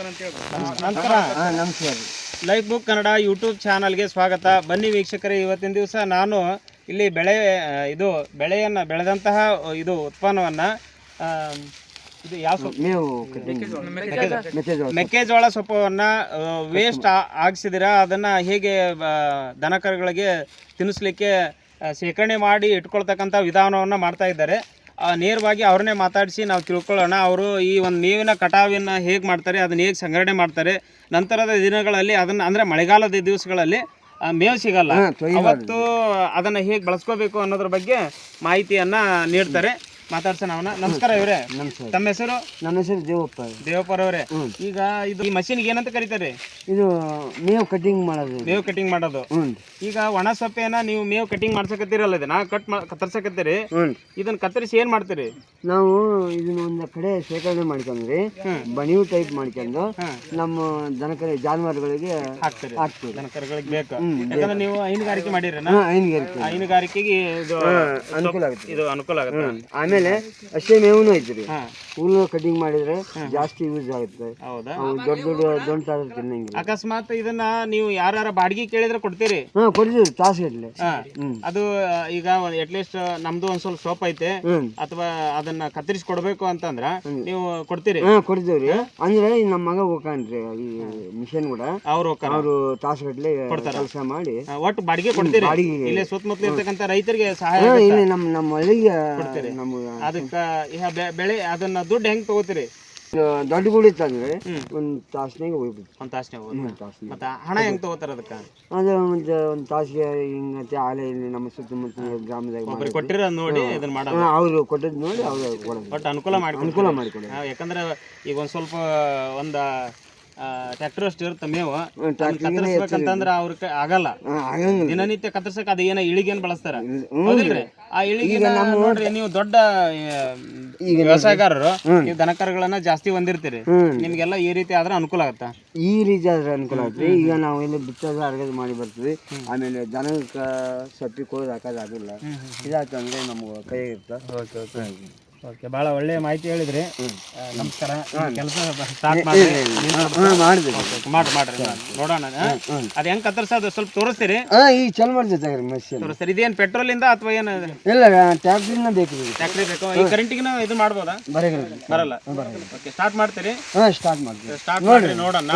ನಮಸ್ಕಾರ. ನಮಸ್ಕಾರ. Life book Kannada YouTube ಚಾನಲ್ಗೆ ಸ್ವಾಗತ. ಬನ್ನಿ ವೀಕ್ಷಕರೇ ಇವತ್ತಿನ ದಿವಸ ನಾನು ಇಲ್ಲಿ ಬೆಳೆ ಇದು ಬೆಳೆಯನ್ನು ಬೆಳೆದಂತಹ ಇದು ಉತ್ಪನ್ನವನ್ನು ಇದು ಯಾವ ಸೊಪ್ಪು? ಮೇವು ಮೆಕ್ಕೆಜೋಳ. ಸೊಪ್ಪನ್ನು ವೇಸ್ಟ್ ಆಗಿಸಿದಿರಾ? ಅದನ್ನು ಹೇಗೆ ದನಕರುಗಳಿಗೆ ತಿನ್ನಿಸ್ಲಿಕ್ಕೆ ಶೇಖರಣೆ ಮಾಡಿ ಇಟ್ಕೊಳ್ತಕ್ಕಂಥ ವಿಧಾನವನ್ನು ಮಾಡ್ತಾ ಇದ್ದಾರೆ. ನೇರವಾಗಿ ಅವ್ರನ್ನೇ ಮಾತಾಡಿಸಿ ನಾವು ತಿಳ್ಕೊಳ್ಳೋಣ. ಅವರು ಈ ಒಂದು ಮೇವಿನ ಕಟಾವಿನ ಹೇಗೆ ಮಾಡ್ತಾರೆ ಅದನ್ನ ಹೇಗೆ ಸಂಗ್ರಹಣೆ ಮಾಡ್ತಾರೆ. ನಂತರದ ದಿನಗಳಲ್ಲಿ ಅದನ್ನ ಅಂದರೆ ಮಳೆಗಾಲದ ದಿವಸಗಳಲ್ಲಿ ಮೇವು ಸಿಗಲ್ಲ. ಇವತ್ತು ಅವತ್ತು ಅದನ್ನು ಹೇಗೆ ಬಳಸ್ಕೋಬೇಕು ಅನ್ನೋದ್ರ ಬಗ್ಗೆ ಮಾಹಿತಿಯನ್ನು ನೀಡ್ತಾರೆ. ಮಾತಾಡ್ಸೋಣ ಅವನ. ನಮಸ್ಕಾರ ಇವ್ರೆ. ನಮಸ್ಕಾರ. ತಮ್ಮ ಹೆಸರು? ನನ್ನ ಹೆಸರು ದೇವಪ್ಪ. ದೇವಪ್ಪರ್ ಅವರೇ ಈಗ ಇದು ಈ ಮಷಿನ್ಗೆ ಏನಂತ ಕರಿತಾರೆ? ಇದು ಮೇವು ಕಟಿಂಗ್ ಮಾಡೋದು. ಮೇವು ಕಟಿಂಗ್ ಮಾಡೋದು. ಈಗ ಒಣ ಸೊಪ್ಪೆನ ನೀವು ಮೇವು ಕಟಿಂಗ್ ಮಾಡ್ಸಕತ್ತೀರಲ್ಲ ಇದನ್ನ? ಕಟ್ ಕತ್ತರ್ಸಕತ್ತೀರಿ. ಇದನ್ನ ಕತ್ತರಿಸಿ ಏನ್ ಮಾಡ್ತೀರಿ? ನಾವು ಇದನ್ನ ಒಂದ ಕಡೆ ಶೇಖರಣೆ ಮಾಡ್ಕೊಂಡ್ರಿ ಬಣಿವು ಟೈಪ್ ಮಾಡ್ಕೊಂಡು ನಮ್ಮ ದನಕರಿ ಜಾನುವಾರುಗಳಿಗೆ ಹಾಕ್ತೀರಿ. ದನಕರುಗಳಿಗೆ ಬೇಕು. ಯಾಕಂದ್ರೆ ನೀವು ಹೈನುಗಾರಿಕೆ ಮಾಡಿರ ಹೈನುಗಾರಿಕೆ. ಹೈನುಗಾರಿಕೆಗೆ ಇದು ಅನುಕೂಲ ಆಗುತ್ತೆ. ಇದು ಅನುಕೂಲ ಆಗುತ್ತೆ? ಆಮೇಲೆ ಹಸಿ ಮೇವು ಐತ್ರಿ ಹಾ. ಹುಲ್ಲು ಕಟಿಂಗ್ ಮಾಡಿದ್ರೆ ಜಾಸ್ತಿ ಯೂಸ್ ಆಗುತ್ತೆ. ಹೌದಾ? ಅವು ದೊಡ್ಡ ದೊಡ್ಡ ದೊಡ್ಡ ತಿನ್ನಂಗಿಲ್ಲ. ಅಕಸ್ಮಾತ್ ಇದನ್ನ ನೀವು ಯಾರ ಬಾಡಿಗೆ ಕೇಳಿದ್ರೆ ಕೊಡ್ತೀರಿ? ಹಾ ಕೊಡ್ತೀವಿ ತಾಸುಗಟ್ಟಲೆ ಹಾ. ಹ್ಮ್. ಅದು ಈಗ ಅಟ್ಲೀಸ್ಟ್ ನಮ್ದು ಒಂದ್ ಸ್ವಲ್ಪ ಸೋಪ್ ಐತೆ. ಅಥವಾ ಅದನ್ನ ಕತ್ತರಿಸಿ ಕೊಡ್ಬೇಕು ಅಂತಂದ್ರ ನೀವು ಕೊಡ್ತೀರಿ? ಹಾ ಕೊಡ್ತೀವ್ರಿ ಅಂದ್ರೆ ಈ ನಮ್ಮ ಮಗ ಹೋಗ್ತಾನ್ರಿ ಈ ಮಿಷನ್ ಕೂಡ. ಅವ್ರು ಹೋಗ್ತಾರ? ಅವರು ತಾಸುಗಟ್ಟಲೆ ಕೆಲಸ ಮಾಡಿ. ಆ, ಒಟ್ಟು ಬಾಡಿಗೆ ಕೊಡ್ತೀರಿ? ಬಾಡಿಗೆಗೆ. ಇಲ್ಲೇ ಸುತ್ತಮುತ್ತಲ ಇರ್ತಕ್ಕಂಥ ರೈತರಿಗೆ ಸಹಾಯ ಹಾ. ಇಲ್ಲಿ ನಮ್ಮ ನಮ್ಮ ಹಳ್ಳಿಗೆ ನಮ್ಮ ಅದಕ್ಕ ಬೆ- ಬೆಳೆ ಅದನ್ನ ದುಡ್ಡು ಹೆಂಗ್ ತಗೋತೀರಿ? ದೊಡ್ಡ ಗುಡಿ ತಂದ್ರೆ. ಒಂದು ತಾಸ್ನಾಗ ಹೋಗ್ಬಿಡ್ತು. ಒಂದ್ ತಾಸ್ನ್ಯಾಗ. ಒಂದು ತಾಸ್ನಾಗ ಮತ್ತ ಹಣ ಹೆಂಗ್ ತಗೋತಾರ ಅದಕ್ಕ? ಅದು ಒಂದು ಒಂದು ತಾಸಿಗೆ ಹಿಂಗತೆ ಆಲೆ ಇಲ್ಲಿ ನಮ್ಮ ಸುತ್ತಮುತ್ತ ಗ್ರಾಮದಾಗ ಒಬ್ರಿಗೆ ಕೊಟ್ಟಿರ ನೋಡಿ ಇದನ್ನ ಮಾಡೋದು. ಅವ್ರು ಕೊಟ್ಟಿದ್ ನೋಡಿ ಅವ್ರು ಕೊಡೋದು. ಅನುಕೂಲ ಮಾಡಿ ಅನುಕೂಲ ಮಾಡಿಕೊಡೋದು. ಯಾಕಂದ್ರೆ ಈಗ ಒಂದ್ ಸ್ವಲ್ಪ ಒಂದ ಟ್ರ್ಯಾಕ್ಟರ್ ಅಷ್ಟು ಇರುತ್ತೆ ಮೇವು. ಕತ್ತರಿಸ್ಬೇಕಂತಂದ್ರ ಅವ್ರ ಆಗಲ್ಲ. ದಿನನಿತ್ಯ ಕತ್ತರ್ಸಕ್ ಅದ ಏನ ಇಳಿಗೇನ್ ಬಳಸ್ತಾರ? ಹೌದಿಲ್ರಿ? ಆ ಇಳಿಗಿನ ನೋಡ್ರಿ ನೀವು ದೊಡ್ಡ ವ್ಯವಸಾಯಗಾರರು ನೀವು ದನಕರುಗಳನ್ನ ಜಾಸ್ತಿ ಹೊಂದಿರ್ತೀರಿ. ನಿಮ್ಗೆಲ್ಲ ಈ ರೀತಿ ಆದ್ರೆ ಅನುಕೂಲ ಆಗತ್ತಾ? ಈ ರೀತಿ ಆದ್ರೆ ಅನುಕೂಲ ಆಗುತ್ತೆ. ಈಗ ನಾವು ಇಲ್ಲಿ ಬಿತ್ತದ ಅರ್ಗದ ಮಾಡಿ ಬರ್ತೀವಿ. ಆಮೇಲೆ ದನಕ್ಕೆ ಸೊಪ್ಪಿ ಕೊಯ್ದು ಹಾಕೋದು ಆಗಿಲ್ಲ ಇದಾಯ್ತಂದ್ರೆ ನಮ್ಗೆ ಕೈ ಇರುತ್ತೆ? ಓಕೆ ಭಾಳ ಒಳ್ಳೆ ಮಾಹಿತಿ ಹೇಳಿದ್ರಿ. ನಮಸ್ಕಾರ. ಕೆಲಸ ಸ್ಟಾರ್ಟ್ ಮಾಡಿ ಹಾಂ ಮಾಡಿದ್ವಿ. ಮಾಡ್ರಿ ಮಾಡ್ರಿ. ನೋಡೋಣ ಅದ್ ಹೆಂಗ್ ಕತ್ತರ್ಸೋದು ಸ್ವಲ್ಪ ತೋರಿಸ್ತೀರಿ. ಹಾಂ ಈ ಚಲ್ ಮಾಡ್ತೈತೆ ಮಷಿನ್ ತೋರಿಸ್ತೀರಿ ಇದೇನ್ ಪೆಟ್ರೋಲ್ ಇಂದ ಅಥವಾ ಏನು? ಇಲ್ಲ ಟ್ಯಾಕ್ಟ್ರಿನ ಬೇಕು ಟ್ಯಾಕ್ಟ್ರಿ ಬೇಕು. ಈ ಕರೆಂಟಿಗಿನ ಇದು ಮಾಡ್ಬೋದಾ? ಬರಲ್ಲ. ಬರಲ್ಲ. ಓಕೆ ಸ್ಟಾರ್ಟ್ ಮಾಡ್ತೀರಿ. ಹಾಂ ಸ್ಟಾರ್ಟ್ ಮಾಡ್ತೀರಿ ಸ್ಟಾರ್ಟ್ ಮಾಡ್ರಿ ನೋಡೋಣ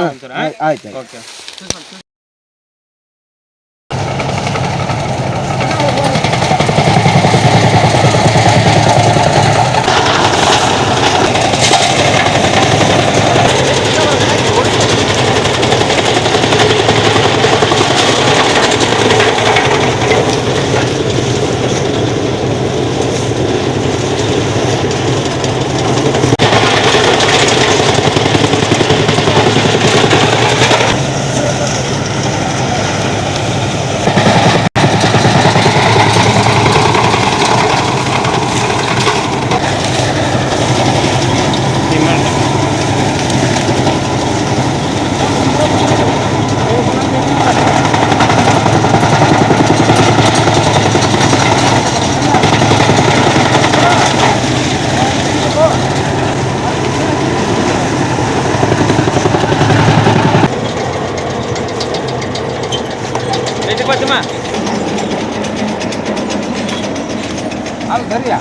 ನಾವು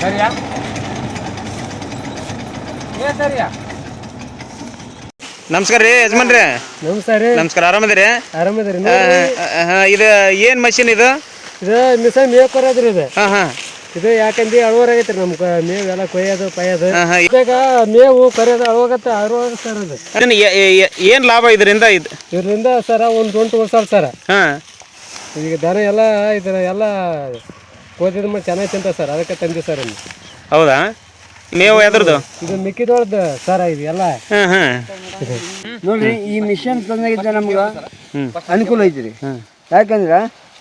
ಸರಿಯಾ? ಏ ಸರಿಯಾ? ನಮಸ್ಕಾರ ರೀ ಯಜಮಾನ್ರಿ. ನಮಸ್ಕಾರ ರೀ. ನಮಸ್ಕಾರ ಆರಾಮದಿರಿ? ಆರಾಮದಿರಿ ಇದು ಏನ್ ಮಷಿನ್ ಇದು? ಇದು ಮಿಸ ಮೇವ್ ಕೊರೋದ್ರಿ ಇದು. ಹಾ ಹಾ. ಇದು ಯಾಕಂದ್ರೆ ಅಳವರಾಗೈತ್ರಿ ನಮ್ ನಮ್ಗ ಮೇವ್ ಎಲ್ಲ ಕೊಯ್ಯೋದು ಪಯ್ಯೋದು. ಇದಾಗ ಮೇವು ಕರೆಯೋದು ಅಳುವಾಗತ್ತೆ ಅಳುವಾಗ ಸರ್ ಅದು. ಏನ್ ಲಾಭ ಇದರಿಂದ ಇದು? ಇದರಿಂದ ಸರ ಒಂದು ಗಂಟು ವರ್ಷ ಸರ. ಹಾ. ಈಗ ದನ ಎಲ್ಲ ಇದರ ಎಲ್ಲ ಕೋದಿದ ಚೆನ್ನಾಗಿ ತಿಂತ ಸರ್ ಅದಕ್ಕೆ ತಂದಿ ಸರ್. ಹೌದಾ? ಮೇವು ಎದ್ರದ್ದು ಇದು ಮಿಕ್ಕಿದೊಳದ ಸರ ಇದು ಎಲ್ಲ. ಹಾ ಹಾ. ನೋಡ್ರಿ ಈ ಮಿಷನ್ ತಂದಾಗಿದ್ದ ನಮ್ಗೆ ಅನುಕೂಲ ಐತ್ರಿ. ಯಾಕಂದ್ರೆ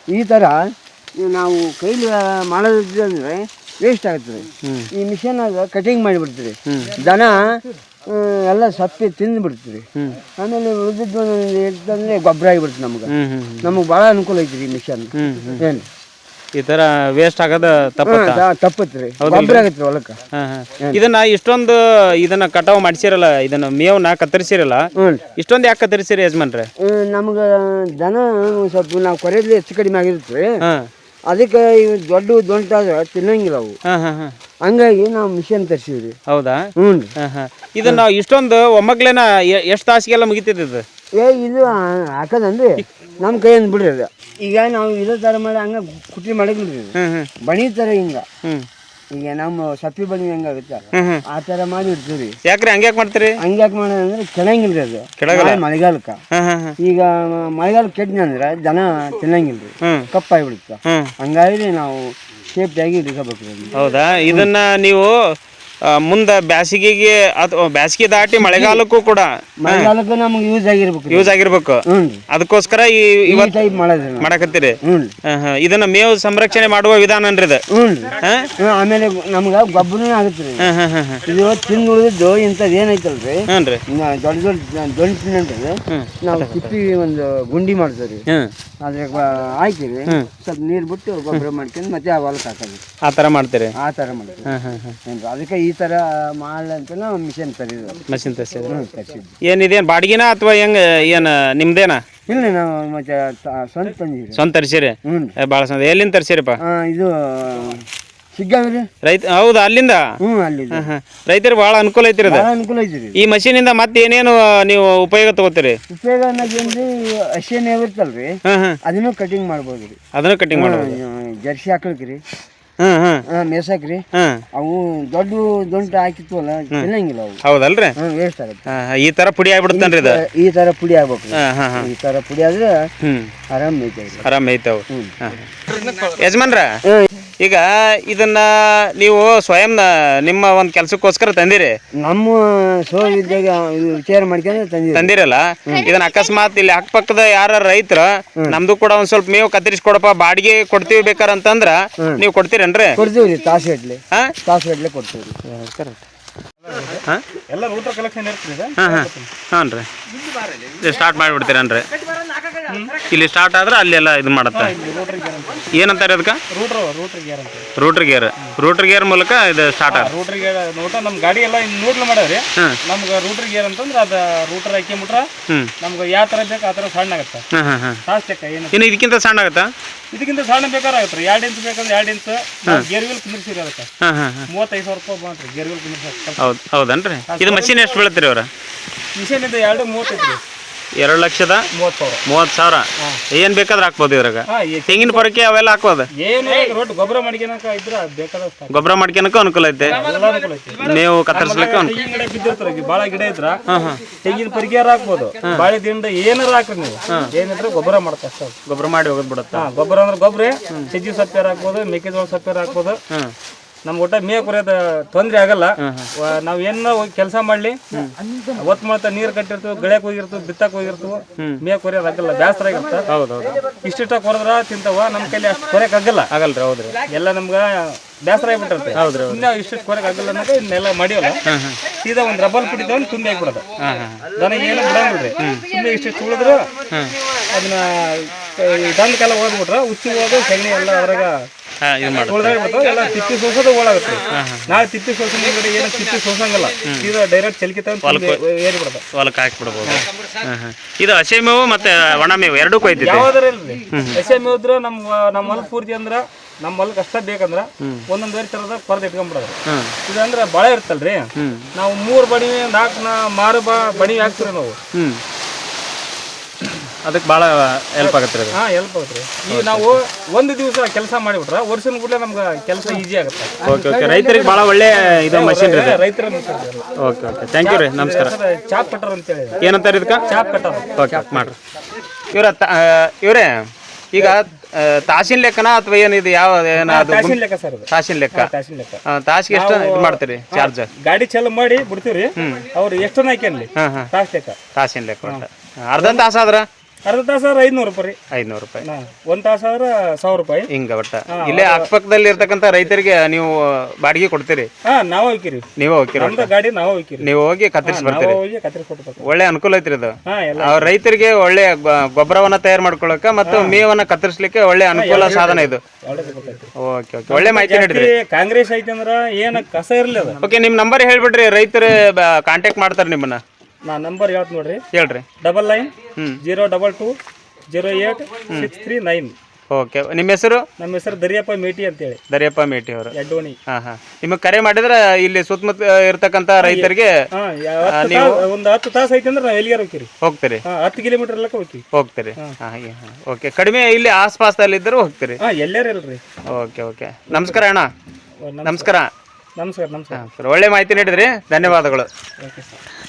ಈ ಥರ ನಾವು ಕೈಲಿ ಮಾಡೋದಂದ್ರೆ ವೇಸ್ಟ್ ಆಗ್ತದೆ ಈ ಮಿಷನ್ ಕಟಿಂಗ್ ಮಾಡಿಬಿಡ್ತೀರಿ. ದನ ಎಲ್ಲ ಸಪ್ಪಿ ತಿಂದು ಬಿಡ್ತೀರಿ ಆಮೇಲೆ ಉಳಿದಿದ್ದು ಇರ್ತಂದ್ರೆ ಗೊಬ್ಬರ ಆಗಿಬಿಡ್ತು ನಮ್ಗೆ. ನಮಗೆ ಭಾಳ ಅನುಕೂಲ ಐತ್ರಿ ಈ ಮಿಷನ್ ಏನು? ಈ ತರ ವೇಸ್ಟ್ ಆಗದ ತಪ್ಪತ್ತ? ತಪ್ಪತ್ರಿ ಗೊಬ್ಬರ ಆಗತ್ರಿ ಹೊಲಕ್ಕೆ. ಹಾ, ಹಾ. ಇದನ್ನ ಇಷ್ಟೊಂದು ಇದನ್ನ ಕಟಾವ್ ಮಾಡಿಸಿರಲ್ಲ ಇದನ್ನ ಮೇವನ್ನ ಕತ್ತರಿಸಿರಲ್ಲ ಇಷ್ಟೊಂದು ಯಾಕೆ ಕತ್ತರಿಸಿರಿ ಯಜಮಾನ್ರೆ? ನಮ್ಗ ದನ ಸ್ವಲ್ಪ ನಾವು ಕೊರೆಯಲ್ಲಿ ಹೆಚ್ಚು ಕಡಿಮೆ ಆಗಿರುತ್ತೆ ಹಾ. ಅದಕ್ಕೆ ಇವು ದೊಡ್ಡ ದೊಡ್ಡಾದ್ರೆ ತಿನ್ನಂಗಿಲ್ಲ ಅವು. ಹಾ ಹಾ ಹಾ. ಹಂಗಾಗಿ ನಾವು ಮಿಷನ್ ತರಿಸಿವ್ರಿ ಹೌದಾ? ಹ್ಞೂ ರೀ. ಹಾ ಹಾ. ಇದನ್ನ ಇಷ್ಟೊಂದು ಒಮ್ಮಗ್ಲೇನ ಎಷ್ಟು ತಾಸಿಗೆಲ್ಲ ಮುಗಿತಿದ್ದು ಇದು? ಏ ಇದು ಹಾಕೋದಂದ್ರೆ ನಮ್ಮ ಕೈಯಿಂದ ಬಿಡ್ರಿ ಅದು. ಈಗ ನಾವು ಇದೇ ಥರ ಮಾಡಿ ಹಂಗೆ ಕುಟ್ಟಿ ಮಾಡಂಗಿಲ್ಲ ಬಣಿ ಥರ ಹಿಂಗ. ಈಗ ನಮ್ಮ ಸಪ್ಪಿ ಬಣಿ ಹೆಂಗಾಗುತ್ತೆ ಆ ಥರ ಮಾಡಿ ಇಡ್ತೀವಿ ಯಾಕ್ರಿ ಹಂಗ್ಯಾಕ್ ಮಾಡ್ತೀರಿ? ಹಂಗ್ಯಾಕೆ ಮಾಡೋದಂದ್ರೆ ಕೆಳಂಗಿಲ್ರಿ ಅದು. ಕೆಳಗಲ್ಲ? ನಾಳೆ ಮಳೆಗಾಲಕ್ಕೆ. ಈಗ ಮಳೆಗಾಲ ಕೆಟ್ಟನಂದ್ರೆ ದನ ತಿನ್ನಂಗಿಲ್ರಿ. ಕಪ್ಪಾಗಿ ಕಪ್ಪಾಗಿಬಿಡುತ್ತೆ ಹ್ಮ್. ಹಂಗಾಗಿ ನಾವು ಸೇಫ್ಟಿಯಾಗಿ ಇಟ್ಕೋಬೇಕು. ಹೌದಾ? ಇದನ್ನ ನೀವು ಮುಂದ ಬ್ಯಾಸಿಗೆಗೆ ಅಥವಾ ಬ್ಯಾಸಿಗೆ ದಾಟಿ ಮಳೆಗಾಲಕ್ಕೂ ಕೂಡ ಮಳೆಗಾಲಕ್ಕೆ ನಮ್ಗೆ ಯೂಸ್ ಆಗಿರ್ಬೇಕು. ಯೂಸ್ ಆಗಿರ್ಬೇಕು. ಅದಕ್ಕೋಸ್ಕರ ಈ ಇವತ್ತು ಮಾಡಕತ್ತೀರಿ. ಇದನ್ನ ಮೇವು ಸಂರಕ್ಷಣೆ ಮಾಡುವ ವಿಧಾನ ಅನ್ರಿ ಇದು? ಆಮೇಲೆ ನಮ್ಗೆ ಗೊಬ್ಬರನೇ ಆಗುತ್ತೆ. ಇದು ತಿಂದು ಉಳಿದಿದ್ದು ಇಂಥದ್ದು ಏನೈತಲ್ರಿ? ದೊಡ್ಡ ದೊಡ್ಡ ದೊಡ್ಡ ತಿನ್ನಂತದ್ದು. ನಾವು ತಿಪ್ಪಿ ಒಂದು ಗುಂಡಿ ಮಾಡ್ತೀವಿ ರೀ ಹ್ಮ್ ಅದ್ರಾಗ ಹಾಕಿರಿ. ಸ್ವಲ್ಪ ನೀರು ಬಿಟ್ಟು ಗೊಬ್ಬರ ಮಾಡ್ಕೊಂಡು ಮತ್ತೆ ಆ ಹೊಲಕ್ಕೆ ಹಾಕೋದು. ಆ ತರ ಮಾಡ್ತೀರಿ? ಆ ತರ ಮಾಡ್ತೀವಿ. ಅದಕ್ಕೆ ಈ ತರ ಮಾಲ್ ಅಂತ ನಾವು ಮಿಷನ್ ತರಿದ್ರು ಮಷಿನ್ ತರಿಸಿದ್ರು. ತರಿಸಿದ್ವಿ. ಏನಿದೇನು ಬಾಡಿಗೆನ ಅಥವಾ ಹೆಂಗ ಏನು ನಿಮ್ದೇನಾ? ಇಲ್ಲ ನಾವು ಮತ್ತೆ ತ- ಸ್ವಂತ ಸ್ವಂತ ತರಿಸಿರಿ? ಹ್ಞೂ ರೀ ಭಾಳ ಸ್ವಂತ. ಎಲ್ಲಿಂದ ತರಿಸಿರಿಪ್ಪ? ಆ, ಇದು ಸಿಗ್ಗಾವಿ ರೀ ರೈತ ಹೌದಾ ಅಲ್ಲಿಂದ? ಹ್ಞೂ ಅಲ್ಲಿ ಹಾ ಹಾ ರೈತರಿಗೆ ಭಾಳ ಅನುಕೂಲ ಐತಿರಿ ಅದು ಭಾಳ ಅನುಕೂಲ ಐತಿ ಈ ಈ ಮಷೀನಿಂದ ಮತ್ತೆ ಏನೇನು ನೀವು ಉಪಯೋಗ ತಗೋತೀರಿ? ಉಪಯೋಗ ಹಸಿನೇ ಹಾಂ ಹಾಂ ಅದನ್ನು ಕಟಿಂಗ್ ಮಾಡ್ಬೋದು ರೀ ಅದನ್ನು ಕಟಿಂಗ್ ಮಾಡೋದು ಜರ್ಸಿ ಹಾಕ್ಲಿಕ್ಕೆ ರೀ ಹಾಂ ಹಾಂ ಮೇಸಕ್ ರೀ ಹಾಂ ಅವು ದೊಡ್ಡ ದೊಡ್ಡ ಹಾಕಿತ್ವಲ್ಲ ತಿನ್ನಂಗಿಲ್ಲ ಅವು. ಹೌದಲ್ರಿ? ವೇಸ್ಟ್ ಆಗುತ್ತೆ. ಹಾಂ ಈ ತರ ಪುಡಿ ಆಗ್ಬಿಡ್ತಾನ್ರಿ ಇದು? ಈ ತರ ಪುಡಿ ಆಗ್ಬೇಕು. ಈ ತರ ಪುಡಿ ಆದ್ರೆ ಆರಾಮ್ ಐತೆ ಆರಾಮ್ ಐತೆ ಐತವು ಯಜಮಾನ್ರ. ಈಗ ಇದನ್ನ ನೀವು ಸ್ವಯಂ ನಿಮ್ಮ ಒಂದು ಕೆಲಸಕ್ಕೋಸ್ಕರ ತಂದಿರಿ. ನಮ್ಮ ಸೋ ಇದ್ದಾಗ ಇದು ವಿಚಾರ ಮಾಡ್ಕೊಂಡು ತಂದಿರಲ್ಲ? ಇದನ್ನ ಅಕಸ್ಮಾತ್ ಇಲ್ಲಿ ಅಕ್ಕಪಕ್ಕದ ಯಾರ ರೈತರ ನಮ್ದು ಕೂಡ ಒಂದ್ ಸ್ವಲ್ಪ ಮೇವು ಕತ್ತರಿಸ್ಕೊಡಪ್ಪ ಬಾಡಿಗೆ ಕೊಡ್ತೀವಿ ಬೇಕಾರ ಅಂತಂದ್ರ ನೀವು ಕೊಡ್ತೀರೇನ್ರಿ? ಕೊಡ್ತೀವಿ ರೀ ತಾಸು ಗಟ್ಲೆ. ಹಾ? ತಾಸು ಗಟ್ಲೆ ಕೊಡ್ತೀವಿ ಹಾ ಎಲ್ಲ ರೂಟರ್ ಕಲೆಕ್ಷನ್ ಇರ್ತದೆ ಹಾ ಹಾ. ಹಾನ್ ರೀ ಸ್ಟಾರ್ಟ್ ಮಾಡಿಬಿಡ್ತೀರನ್ರಿ ಇಲ್ಲಿ ಸ್ಟಾರ್ಟ್ ಆದ್ರೆ ಅಲ್ಲೆಲ್ಲ ಇದು ಮಾಡುತ್ತೆ. ಏನಂತಾರೆ ಅದಕ್ಕೆ? ರೂಟ್ರ್ ರೂಟ್ರ್ ಗೇರ್ ಅಂತ ರೂಟ್ರ್ ಗೇರ್ ರೂಟ್ರ್ ಗೇರ್ ಮೂಲಕ ಇದು ಸ್ಟಾರ್ಟ್ ಆಗುತ್ತೆ. ರೂಟ್ರ್ ಗೇರ್ ನೋಟ ನಮ್ಮ ಗಾಡಿ ಎಲ್ಲ ಇನ್ನು ನೋಡ್ಲು ಮಾಡ್ಯಾವ್ರಿ ಹ್ಮ್. ನಮ್ಗೆ ರೂಟ್ರ್ ಗೇರ್ ಅಂತಂದ್ರೆ ಅದು ರೂಟ್ರ್ ಹಾಕಿಬಿಟ್ರೆ ಹ್ಮ್. ನಮ್ಗೆ ಯಾವ ಥರ ಬೇಕು ಆ ತರ ಸಣ್ಣ ಆಗುತ್ತೆ. ಫಾಸ್ಟ್ ಏನು? ಇನ್ನು ಇದಕ್ಕಿಂತ ಸಣ್ಣ ಆಗತ್ತಾ? ಇದಕ್ಕಿಂತ ಸಣ್ಣ ಬೇಕಾರಾಗತ್ತೆ ರೀ. ಎರಡು ಇಂಚ್ ಬೇಕಂದ್ರೆ ಎರಡು ಇಂಚ್. ಗೇರ್ ವೀಲ್ ಕುಂದಿರ್ಸಿರಿ ಅದಕ್ಕೆ. ಮೂವತ್ತೈದು ಸಾವಿರ ರೂಪಾಯಿ ಬಂತ್ರಿ ಗೇರ್ ವೀಲ್ ಕುಂದಿರ್ಸಿ ಹೌದು ಹೌದನ್ರಿ? ಇದು ಮಷೀನ್ ಎಷ್ಟು ಬೀಳತ್ತೀರಿ ಅವ್ರ? ಮಿಷನ್ ಇದು ಎರಡು ಮೂವತ್ತೈದು ರೀ ಎರಡು ಲಕ್ಷದ ಮೂವತ್ತು ಸಾವಿರ. ಮೂವತ್ತು ಸಾವಿರ? ಏನು ಬೇಕಾದ್ರೆ ಹಾಕ್ಬೋದು ಇದ್ರಾಗ? ತೆಂಗಿನ ಪೊರಕೆ ಅವೆಲ್ಲ ಹಾಕ್ಬೋದು? ಏನು ಗೊಬ್ಬರ ಮಾಡ್ಕೊಳಕ ಇದ್ರೆ ಬೇಕಾದಷ್ಟು ಗೊಬ್ಬರ ಮಾಡ್ಕೊಳಕ್ಕೂ ಅನುಕೂಲ ಐತೆ. ನೀವು ಕತ್ತರಿಸ್ಲಿಕ್ಕೆ ಅನುಕೂಲ ಭಾಳ ಗಿಡ ಇದ್ರ ತೆಂಗಿನ ಪರಿಗ್ಯಾರ ಹಾಕ್ಬೋದು? ಬಾಳೆ ದಿಂಡ ಏನಾರ ಹಾಕ್ರಿ ನೀವು. ಏನಿದ್ರೆ ಗೊಬ್ಬರ ಮಾಡ್ತಾ ಗೊಬ್ಬರ ಮಾಡಿ ಹೋಗೋದು ಬಿಡುತ್ತಾ? ಗೊಬ್ಬರ ಅಂದ್ರೆ ಗೊಬ್ಬರ. ಸಜ್ಜಿ ಸಪ್ಪೇರ್ ಹಾಕ್ಬೋದು? ಮೆಕ್ಕೆಜೋಳ ಸಪ್ಪೇರ್ ಹಾಕ್ಬೋದು? ನಮ್ಗೆ ಒಟ್ಟ ಮೇ ಕೊರೆಯೋದು ತೊಂದ್ರೆ ಆಗಲ್ಲ. ವ- ನಾವ್ ಏನ ಕೆಲಸ ಮಾಡ್ಲಿ. ಒತ್ ಮಾಡ್ತಾ ನೀರ್ ಕಟ್ಟಿರ್ತೀವಿ ಗಳಕ್ ಹೋಗಿರ್ತೀವಿ ಬಿತ್ತಕ್ ಹೋಗಿರ್ತೀವಿ ಮೇ ಕೊರೆಯೋದು ಆಗಲ್ಲ ಬ್ಯಾಸ್ತ್ರ ಆಗಿರ್ತ ಹೌದು ಹೌದು ಇಷ್ಟಿಷ್ಟ ಕೊರದ್ರ ತಿಂತಾವ ನಮ್ಮ ಕೈಲಿ ಅಷ್ಟು ಕೊರಕ್ ಆಗಲ್ಲ. ಆಗಲ್ರಿ ಹೌದ್ರಿ. ಎಲ್ಲ ನಮ್ಗ ಬ್ಯಾಸ್ತ್ರ ಆಗಿಬಿಟ್ಟಿರುತ್ತೆ. ಹೌದ್ರಿ ಇನ್ನ ಇಷ್ಟಿಷ್ಟು ಕೊರಕ್ ಆಗಲ್ಲ ಅನ್ನೋದು ಇನ್ನೆಲ್ಲ ಮಾಡಿವಲ್ಲ. ಸೀದಾ ಒಂದ್ ರಬ್ಬಲ್ ಪುಡಿ ತಗೊಂಡು ತುಂಬಿ ಹಾಕ್ಬಿಡೋದು ದನ ಏನು ಬಿಡಂಗಿಲ್ರಿ. ಸುಮ್ಮನೆ ಇಷ್ಟಿಷ್ಟು ಉಳಿದ್ರು ಅದನ್ನ ದಂಡ ಕಾಲ ಓದ್ಬಿಟ್ರ ಉಚ್ಚಿ ಹೋಗಿ ಸಗಣಿ ಎಲ್ಲ ಅದ್ರಾಗ ಇದು ಎಲ್ಲ ತಿಪ್ಪಿ ಸೋಸೋದು ಓಡಾಗುತ್ತೆ ನಾಳೆ ತಿಪ್ಪಿ ಸೋಸ ಮುಂದ್ಗಡೆ ಏನು ತಿಪ್ಪಿ ಸೋಸಂಗಲ್ಲ. ಸೀದಾ ಡೈರೆಕ್ಟ್ ಚಲಿಕೆ ತಗೊಂಡು ಏರಿ ಬಿಡೋದು ಹೊಲಕ್ಕೆ ಹಾಕ್ಬಿಡ್ಬೋದು. ಹಾಂ. ಹಾಂ ಇದು ಹಸಿ ಮೇವು ಮತ್ತೆ ಒಣ ಮೇವು ಎರಡೂ ಕೊಯ್ತೈತಿ ಯಾವ್ದಾರ ಇಲ್ರಿ. ಹಸಿ ಮೇವು ನಮ್ ನಮ್ಮ ಹೊಲ ಪೂರ್ತಿ ಅಂದ್ರ ನಮ್ಮ ಹೊಲಕ್ ಅಷ್ಟ ಬೇಕಂದ್ರ ಒಂದೊಂದ್ ಬೇರೆ ತರದ ಕೊರತೆ ಇಟ್ಕೊಂಡ್ಬಿಡೋದು ಇದು ಇದಂದ್ರ ಬಾಳೆ ಇರ್ತಲ್ರಿ. ನಾವು ಮೂರ್ ಬಡಿ ನಾಲ್ಕು ಮಾರು ಬಾ ಬಣಿ ಹಾಕ್ತಿರಿ ನಾವು. ಅದಕ್ಕೆ ಭಾಳ ಹೆಲ್ಪ್ ಆಗುತ್ತೆ ರೀ ಅದು. ಹಾ ಹೆಲ್ಪ್ ಆಗುತ್ತೆ ಈಗ ನಾವು ಒಂದು ದಿವಸ ಕೆಲಸ ಮಾಡಿಬಿಟ್ರೆ ವರ್ಷದ ಕೂಡಲೇ ನಮ್ಗೆ ಕೆಲಸ ಈಜಿ ಆಗುತ್ತೆ. ಓಕೆ ಓಕೆ ರೈತರಿಗೆ ಭಾಳ ಒಳ್ಳೆ ಇದು ಮಷಿನ್ ರೀ ಇದು ರೈತರ ಓಕೆ ಓಕೆ ಥ್ಯಾಂಕ್ ಯು ರೀ. ನಮಸ್ಕಾರ. ಚಾಪ್ ಕಟ್ಟರ್ ಅಂತ ಹೇಳಿ. ಏನಂತಾರೆ ಇದಕ್ಕೆ? Chop cutter. ಓಕೆ ಮಾಡ್ರಿ. ಇವ್ರ ಇವರೇ ಈಗ ಆ, ತಾಸಿನ ಲೆಕ್ಕನ ಅಥವಾ ಏನಿದು ಯಾವ ಏನು ಅದು ತಾಸಿನ ಲೆಕ್ಕ ಸರ್ ಅದು. ತಾಸಿನ ಲೆಕ್ಕ? ತಾಸಿನ ಲೆಕ್ಕ. ಆ, ತಾಸಿಗೆ ಎಷ್ಟು ಇದು ಮಾಡ್ತೀರಿ ಚಾರ್ಜ್ ಗಾಡಿ ಚಾಲು ಮಾಡಿ ಬಿಡ್ತೀವ್ರಿ. ಅವ್ರು ಎಷ್ಟು ಹಾಕ್ಯಾನ್ಲಿ ಹಾಂ ಹಾಂ. ತಾಸ್ ಲೆಕ್ಕ. ತಾಸಿನ ಲೆಕ್ಕ ಒಟ್ಟು. ಅರ್ಧ ತಾಸು ಆದ್ರ? ಅರ್ಧ ತಾಸು ಆದ್ರೆ ಐದ್ನೂರು ರೂಪಾಯಿ ಐದ್ನೂರು ರೂಪಾಯಿ. ಹಾ, ಒಂದ್ ತಾಸು ಆದ್ರೆ ಸಾವಿರ ರೂಪಾಯಿ. ಹಿಂಗ ಒಟ್ಟ. ಇಲ್ಲೇ ಅಕ್ಕಪಕ್ಕದಲ್ಲಿ ಇರ್ತಕ್ಕಂತ ರೈತರಿಗೆ ನೀವು ಬಾಡಿಗೆ ಕೊಡ್ತೀರಿ? ಹಾ ನಾವ್ ಹೋಗ್ಕಿರಿ ನೀವು ಹೋಗಿರೋ ನಮ್ದು ಗಾಡಿ ನಾವ್ ಹೋಗ್ಕಿರಿ ನೀವು ಹೋಗಿ ಕತ್ತರಿಸಿ ನಾವು ಬರ್ತೀರಿ. ಹೋಗಿ ಕತ್ರಿ ಒಳ್ಳೆ ಅನುಕೂಲ ಐತ್ರಿ ಇದು ಹಾ ಎಲ್ಲ ಆ ರೈತರಿಗೆ ಒಳ್ಳೆ ಗೊ- ಗೊಬ್ಬರವನ್ನ ತಯಾರು ಮಾಡ್ಕೊಳಕ ಮತ್ತು ಮೇವನ್ನ ಕತ್ತರಿಸ್ಲಿಕ್ಕೆ ಒಳ್ಳೆ ಅನುಕೂಲ ಸಾಧನ ಇದು. Okay okay. ಒಳ್ಳೆ ಮಾಹಿತಿ ನೀಡಿದ್ರಿ. ಜಾಸ್ತಿ ಕಾಂಗ್ರೆಸ್ ಐತಿ ಅಂದ್ರ ಏನ ಕಸ ಇರ್ಲಿ ಅದ. ಓಕೆ ನಿಮ್ಮ ನಂಬರ್ ಹೇಳ್ಬಿಡ್ರಿ. ರೈತರು ಕಾಂಟ್ಯಾಕ್ಟ್ ಮಾಡ್ತಾರೆ ನಿಮ್ಮನ್ನ. ನಾ ನಂಬರ್ ಹೇಳ್ತ ನೋಡ್ರಿ. ಹೇಳ್ರಿ. Double nine. Zero double two zero eight six three nine. Okay. ನಿಮ್ಮ ಹೆಸರು? ನಮ್ಮ ಹೆಸರು ದರಿಯಪ್ಪ ಮೇಟಿ ಅಂತೇಳಿ. ದರಿಯಪ್ಪ ಮೇಟಿ ಅವರು. ಎಡ್ಡೋಣಿ ಹಾ ಹಾ. ನಿಮಗೆ ಕರೆ ಮಾಡಿದ್ರೆ ಇಲ್ಲಿ ಸುತ್ತಮುತ್ತ ಇರ್ತಕ್ಕಂತ ರೈತರಿಗೆ ನೀವು ಹತ್ತು ಹತ್ತು ತಾಸು ಐತಿ ಅಂದ್ರೆ ನಾವ್ ಎಲ್ಲಿಗಾರ ಹೋಗ್ತೀರಿ? ಹೋಗ್ತೀರಿ. ಹತ್ತು ಕಿಲೋಮೀಟರ್ ಎಲ್ಲ ಹೋಗ್ತೀವಿ. ಹೋಗ್ತೀರಿ. ಹಾಂ. ಓಕೆ. ಕಡಿಮೆ ಇಲ್ಲಿ ಆಸ್ಪಾಸ್ದಲ್ಲಿ ಇದ್ದರೂ ಹೋಗ್ತೀರಿ. ಹಾ ಎಲ್ಲಾರ ಇಲ್ರಿ. Okay okay. ನಮಸ್ಕಾರ ಅಣ್ಣ. ನಮಸ್ಕಾರ. ನಮಸ್ಕಾರ. ನಮಸ್ಕಾರ ಒಳ್ಳೆ ಮಾಹಿತಿ ನೀಡಿದ್ರಿ. ಧನ್ಯವಾದಗಳು. Okay sir.